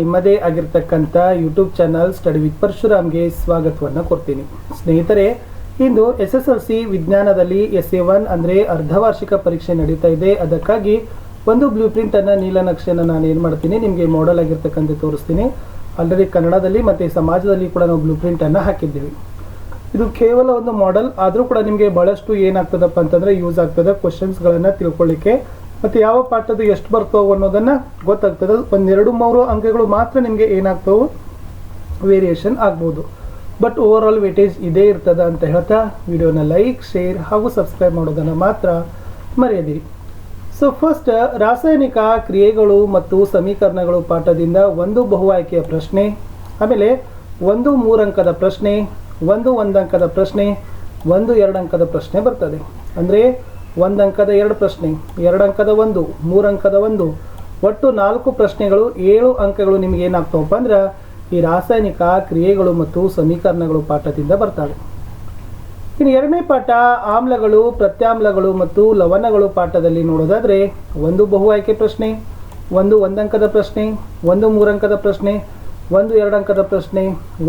ನಿಮ್ಮದೇ ಆಗಿರ್ತಕ್ಕಂಥ YouTube channel study with ಪರಶುರಾಮ್ಗೆ ಸ್ವಾಗತವನ್ನು ಕೊಡ್ತೀನಿ. ಸ್ನೇಹಿತರೆ, ಇಂದು ಎಸ್ ಎಸ್ ಎಲ್ ಸಿ ವಿಜ್ಞಾನದಲ್ಲಿ ಎಸ್ ಎ ಒನ್ ಅಂದರೆ ಅರ್ಧವಾರ್ಷಿಕ ಪರೀಕ್ಷೆ ನಡೀತಾ ಇದೆ. ಅದಕ್ಕಾಗಿ ಒಂದು ಬ್ಲೂ ಪ್ರಿಂಟನ್ನು ನೀಲನಕ್ಷೆಯನ್ನು ನಾನು ಏನು ಮಾಡ್ತೀನಿ, ನಿಮಗೆ ಮಾಡಲ್ ಆಗಿರ್ತಕ್ಕಂಥ ತೋರಿಸ್ತೀನಿ. ಆಲ್ರೆಡಿ ಕನ್ನಡದಲ್ಲಿ ಮತ್ತು ಸಮಾಜದಲ್ಲಿ ಕೂಡ ನಾವು ಬ್ಲೂ ಪ್ರಿಂಟನ್ನು ಹಾಕಿದ್ದೀವಿ. ಇದು ಕೇವಲ ಒಂದು ಮಾಡೆಲ್ ಆದರೂ ಕೂಡ ನಿಮಗೆ ಭಾಳಷ್ಟು ಏನಾಗ್ತದಪ್ಪ ಅಂತಂದರೆ ಯೂಸ್ ಆಗ್ತದೆ ಕ್ವಶನ್ಸ್ಗಳನ್ನು ತಿಳ್ಕೊಳ್ಳಿಕ್ಕೆ ಮತ್ತು ಯಾವ ಪಾಠದ್ದು ಎಷ್ಟು ಬರ್ತವೆ ಅನ್ನೋದನ್ನು ಗೊತ್ತಾಗ್ತದೆ. ಒಂದೆರಡು ಮೂರು ಅಂಕಗಳು ಮಾತ್ರ ನಿಮಗೆ ಏನಾಗ್ತವೆ? ವೇರಿಯೇಷನ್ ಆಗ್ಬೋದು. ಬಟ್ ಓವರ್ ಆಲ್ ವೇಟೇಜ್ ಇದೇ ಇರ್ತದ ಅಂತ ಹೇಳ್ತಾ ವಿಡಿಯೋನ ಲೈಕ್ ಶೇರ್ ಹಾಗೂ ಸಬ್ಸ್ಕ್ರೈಬ್ ಮಾಡೋದನ್ನು ಮಾತ್ರ ಮರೆಯದಿರಿ. ಸೊ ಫಸ್ಟ್ ರಾಸಾಯನಿಕ ಕ್ರಿಯೆಗಳು ಮತ್ತು ಸಮೀಕರಣಗಳು ಪಾಠದಿಂದ ಒಂದು ಬಹು ಆಯ್ಕೆಯ ಪ್ರಶ್ನೆ, ಆಮೇಲೆ ಒಂದು ಮೂರಂಕದ ಪ್ರಶ್ನೆ, ಒಂದು ಒಂದಂಕದ ಪ್ರಶ್ನೆ, ಒಂದು ಎರಡು ಅಂಕದ ಪ್ರಶ್ನೆ ಬರ್ತದೆ. ಅಂದರೆ ಒಂದು ಅಂಕದ ಎರಡು ಪ್ರಶ್ನೆ ಎರಡು ಅಂಕದ ಒಂದು ಮೂರು ಅಂಕದ ಒಂದು, ಒಟ್ಟು ನಾಲ್ಕು ಪ್ರಶ್ನೆಗಳು, ಏಳು ಅಂಕಗಳು ನಿಮಗೆ ಏನಾಗ್ತಾವಪ್ಪ ಅಂದ್ರೆ ಈ ರಾಸಾಯನಿಕ ಕ್ರಿಯೆಗಳು ಮತ್ತು ಸಮೀಕರಣಗಳು ಪಾಠದಿಂದ ಬರ್ತವೆ. ಇನ್ನು ಎರಡನೇ ಪಾಠ, ಆಮ್ಲಗಳು, ಪ್ರತ್ಯಾಮ್ಲಗಳು ಮತ್ತು ಲವಣಗಳು ಪಾಠದಲ್ಲಿ ನೋಡೋದಾದ್ರೆ ಒಂದು ಬಹು ಆಯ್ಕೆ ಪ್ರಶ್ನೆ, ಒಂದು ಒಂದಂಕದ ಪ್ರಶ್ನೆ, ಒಂದು ಮೂರಂಕದ ಪ್ರಶ್ನೆ, ಒಂದು ಎರಡು ಅಂಕದ ಪ್ರಶ್ನೆ,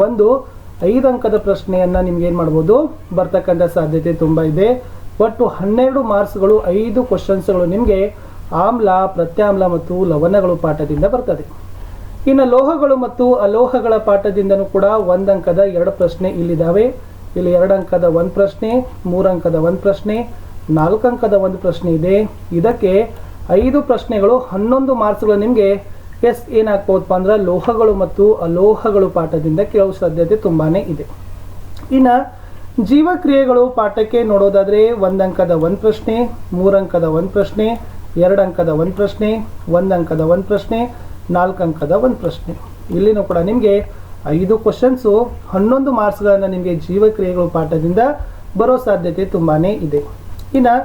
ಒಂದು ಐದು ಅಂಕದ ಪ್ರಶ್ನೆಯನ್ನು ನಿಮ್ಗೆ ಏನು ಮಾಡ್ಬೋದು? ಬರ್ತಕ್ಕಂಥ ಸಾಧ್ಯತೆ ತುಂಬ ಇದೆ. ಒಟ್ಟು ಹನ್ನೆರಡು ಮಾರ್ಕ್ಸ್ಗಳು, ಐದು ಕ್ವಶನ್ಸ್ಗಳು ನಿಮಗೆ ಆಮ್ಲ, ಪ್ರತ್ಯಾಮ್ಲ ಮತ್ತು ಲವಣಗಳು ಪಾಠದಿಂದ ಬರ್ತದೆ. ಇನ್ನು ಲೋಹಗಳು ಮತ್ತು ಅಲೋಹಗಳ ಪಾಠದಿಂದನೂ ಕೂಡ ಒಂದು ಅಂಕದ ಎರಡು ಪ್ರಶ್ನೆ ಇಲ್ಲಿದ್ದಾವೆ. ಇಲ್ಲಿ ಎರಡು ಅಂಕದ ಒಂದು ಪ್ರಶ್ನೆ, ಮೂರು ಅಂಕದ ಒಂದು ಪ್ರಶ್ನೆ, ನಾಲ್ಕು ಅಂಕದ ಒಂದು ಪ್ರಶ್ನೆ ಇದೆ. ಇದಕ್ಕೆ ಐದು ಪ್ರಶ್ನೆಗಳು, ಹನ್ನೊಂದು ಮಾರ್ಕ್ಸ್ಗಳು ನಿಮಗೆ ಎಸ್ ಏನಾಗ್ಬೋದಪ್ಪ ಅಂದ್ರೆ ಲೋಹಗಳು ಮತ್ತು ಅಲೋಹಗಳು ಪಾಠದಿಂದ ಕೇಳುವ ಸಾಧ್ಯತೆ ತುಂಬಾನೇ ಇದೆ. ಇನ್ನು ಜೀವಕ್ರಿಯೆಗಳು ಪಾಠಕ್ಕೆ ನೋಡೋದಾದ್ರೆ ಒಂದು ಅಂಕದ ಒಂದು ಪ್ರಶ್ನೆ, ಮೂರಂಕದ ಒಂದು ಪ್ರಶ್ನೆ ಎರಡು ಅಂಕದ ಒಂದು ಪ್ರಶ್ನೆ ಒಂದು ಅಂಕದ ಒಂದು ಪ್ರಶ್ನೆ ನಾಲ್ಕು ಅಂಕದ ಒಂದು ಪ್ರಶ್ನೆ. ಇಲ್ಲಿನೂ ಕೂಡ ನಿಮಗೆ ಐದು ಕ್ವಶನ್ಸು ಹನ್ನೊಂದು ಮಾರ್ಕ್ಸ್ಗಳನ್ನು ನಿಮಗೆ ಜೀವಕ್ರಿಯೆಗಳು ಪಾಠದಿಂದ ಬರೋ ಸಾಧ್ಯತೆ ತುಂಬಾ ಇದೆ. ಇನ್ನು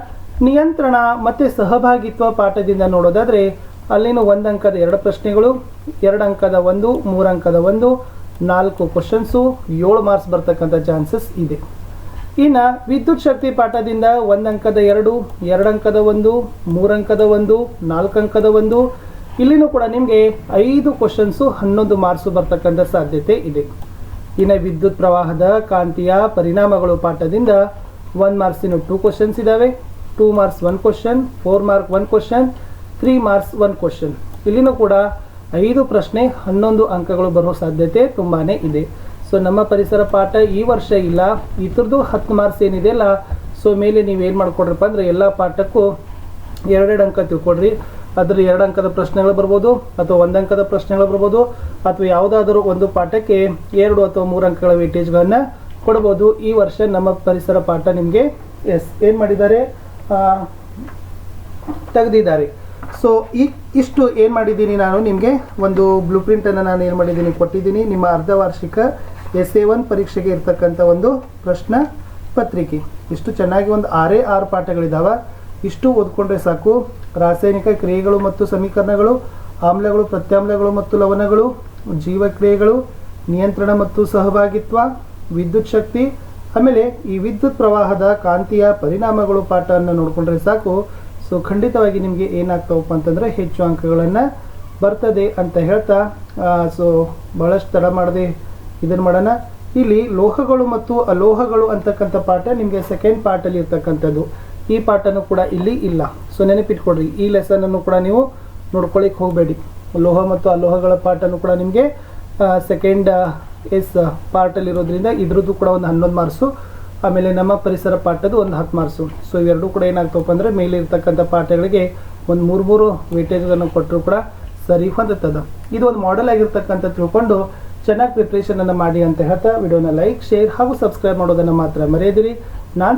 ನಿಯಂತ್ರಣ ಮತ್ತು ಸಹಭಾಗಿತ್ವ ಪಾಠದಿಂದ ನೋಡೋದಾದರೆ ಅಲ್ಲಿನೂ ಒಂದು ಅಂಕದ ಎರಡು ಪ್ರಶ್ನೆಗಳು ಎರಡು ಅಂಕದ ಒಂದು ಮೂರು ಅಂಕದ ಒಂದು, ನಾಲ್ಕು ಕ್ವಶನ್ಸು ಏಳು ಮಾರ್ಕ್ಸ್ ಬರ್ತಕ್ಕಂಥ ಚಾನ್ಸಸ್ ಇದೆ. ಇನ್ನು ವಿದ್ಯುತ್ ಶಕ್ತಿ ಪಾಠದಿಂದ ಒಂದು ಅಂಕದ ಎರಡು ಎರಡು ಅಂಕದ ಒಂದು, ಮೂರಂಕದ ಒಂದು ನಾಲ್ಕು ಅಂಕದ ಒಂದು. ಇಲ್ಲಿನೂ ಕೂಡ ನಿಮಗೆ ಐದು ಕ್ವಶನ್ಸು ಹನ್ನೊಂದು ಮಾರ್ಕ್ಸು ಬರ್ತಕ್ಕಂಥ ಸಾಧ್ಯತೆ ಇದೆ. ಇನ್ನು ವಿದ್ಯುತ್ ಪ್ರವಾಹದ ಕಾಂತಿಯ ಪರಿಣಾಮಗಳು ಪಾಠದಿಂದ ಒನ್ ಮಾರ್ಕ್ಸಿನ ಟೂ ಕ್ವಶನ್ಸ್ ಇದ್ದಾವೆ two marks one question four mark one question three marks one question ಇಲ್ಲಿನೂ ಕೂಡ ಐದು ಪ್ರಶ್ನೆ ಹನ್ನೊಂದು ಅಂಕಗಳು ಬರೋ ಸಾಧ್ಯತೆ ತುಂಬಾ ಇದೆ. ಸೊ ನಮ್ಮ ಪರಿಸರ ಪಾಠ ಈ ವರ್ಷ ಇಲ್ಲ. ಇದ್ರದ್ದು ಹತ್ತು ಮಾರ್ಕ್ಸ್ ಏನಿದೆಯಲ್ಲ ಸೊ ಮೇಲೆ ನೀವು ಏನು ಮಾಡ್ಕೊಡ್ರಪ್ಪ ಅಂದರೆ ಎಲ್ಲ ಪಾಠಕ್ಕೂ ಎರಡೆರಡು ಅಂಕ ತಿಳ್ಕೊಡ್ರಿ. ಅದ್ರ ಎರಡು ಅಂಕದ ಪ್ರಶ್ನೆಗಳು ಬರ್ಬೋದು, ಅಥವಾ ಒಂದು ಅಂಕದ ಪ್ರಶ್ನೆಗಳು ಬರ್ಬೋದು, ಅಥವಾ ಯಾವುದಾದರೂ ಒಂದು ಪಾಠಕ್ಕೆ ಎರಡು ಅಥವಾ ಮೂರು ಅಂಕಗಳ ವೇಟೇಜ್ಗಳನ್ನು ಕೊಡ್ಬೋದು. ಈ ವರ್ಷ ನಮ್ಮ ಪರಿಸರ ಪಾಠ ನಿಮಗೆ, ಎಸ್, ಏನು ಮಾಡಿದ್ದಾರೆ? ತೆಗೆದಿದ್ದಾರೆ. ಸೊ ಈ, ಇಷ್ಟು ಏನು ಮಾಡಿದ್ದೀನಿ ನಾನು ನಿಮಗೆ? ಒಂದು ಬ್ಲೂ ಪ್ರಿಂಟನ್ನು ನಾನು ಏನು ಮಾಡಿದ್ದೀನಿ? ಕೊಟ್ಟಿದ್ದೀನಿ. ನಿಮ್ಮ ಅರ್ಧವಾರ್ಷಿಕ ಎಸ್ ಎ ಒನ್ ಪರೀಕ್ಷೆಗೆ ಇರ್ತಕ್ಕಂಥ ಒಂದು ಪ್ರಶ್ನೆ ಪತ್ರಿಕೆ. ಇಷ್ಟು ಚೆನ್ನಾಗಿ ಒಂದು ಆರೇ ಆರು ಪಾಠಗಳಿದ್ದಾವೆ ಇಷ್ಟು ಓದ್ಕೊಂಡ್ರೆ ಸಾಕು. ರಾಸಾಯನಿಕ ಕ್ರಿಯೆಗಳು ಮತ್ತು ಸಮೀಕರಣಗಳು, ಆಮ್ಲಗಳು, ಪ್ರತ್ಯಾಮ್ಲಗಳು ಮತ್ತು ಲವಣಗಳು, ಜೀವಕ್ರಿಯೆಗಳು, ನಿಯಂತ್ರಣ ಮತ್ತು ಸಹಭಾಗಿತ್ವ, ವಿದ್ಯುತ್ ಶಕ್ತಿ, ಆಮೇಲೆ ಈ ವಿದ್ಯುತ್ ಪ್ರವಾಹದ ಕಾಂತಿಯ ಪರಿಣಾಮಗಳು ಪಾಠವನ್ನು ನೋಡಿಕೊಂಡ್ರೆ ಸಾಕು. ಸೊ ಖಂಡಿತವಾಗಿ ನಿಮಗೆ ಏನಾಗ್ತಾವಪ್ಪ ಅಂತಂದರೆ ಹೆಚ್ಚು ಅಂಕಗಳನ್ನು ಬರ್ತದೆ ಅಂತ ಹೇಳ್ತಾ ಸೊ ಭಾಳಷ್ಟು ತಡ ಮಾಡದೆ ಇದನ್ನು ಮಾಡೋಣ. ಇಲ್ಲಿ ಲೋಹಗಳು ಮತ್ತು ಅಲೋಹಗಳು ಅಂತಕ್ಕಂಥ ಪಾಠ ನಿಮಗೆ ಸೆಕೆಂಡ್ ಪಾರ್ಟಲ್ಲಿ ಇರ್ತಕ್ಕಂಥದ್ದು. ಈ ಪಾಠನೂ ಕೂಡ ಇಲ್ಲಿ ಇಲ್ಲ. ಸೊ ನೆನಪಿಟ್ಕೊಡ್ರಿ ಈ ಲೆಸನನ್ನು ಕೂಡ ನೀವು ನೋಡ್ಕೊಳ್ಳಿಕ್ಕೆ ಹೋಗಬೇಡಿ. ಲೋಹ ಮತ್ತು ಅಲೋಹಗಳ ಪಾಠನೂ ಕೂಡ ನಿಮಗೆ ಸೆಕೆಂಡ್ ಎಸ್ ಪಾರ್ಟಲ್ಲಿರೋದ್ರಿಂದ ಇದ್ರದ್ದು ಕೂಡ ಒಂದು ಹನ್ನೊಂದು ಮಾರ್ಕ್ಸು ಆಮೇಲೆ ನಮ್ಮ ಪರಿಸರ ಪಾಠದ್ದು ಒಂದು ಹತ್ತು ಮಾರ್ಕ್ಸು ಸೊ ಇವೆರಡೂ ಕೂಡ ಏನಾಗ್ತವಪ್ಪ ಅಂದರೆ ಮೇಲೆ ಇರ್ತಕ್ಕಂಥ ಪಾಠಗಳಿಗೆ ಒಂದು ಮೂರು ಮೂರು ವೇಟೇಜ್ಗಳನ್ನು ಕೊಟ್ಟರು ಕೂಡ ಸರಿ ಹೊಂದುತ್ತದೆ. ಇದು ಒಂದು ಮಾಡೆಲ್ ಆಗಿರ್ತಕ್ಕಂಥ ತಿಳ್ಕೊಂಡು ಚೆನ್ನಾಗಿ ಪ್ರಿಪ್ರೇಷನನ್ನು ಮಾಡಿ ಅಂತ ಹೇಳ್ತಾ ವಿಡಿಯೋನ ಲೈಕ್ ಶೇರ್ ಹಾಗೂ ಸಬ್ಸ್ಕ್ರೈಬ್ ಮಾಡೋದನ್ನು ಮಾತ್ರ ಮರೆಯದಿರಿ. ನಾನು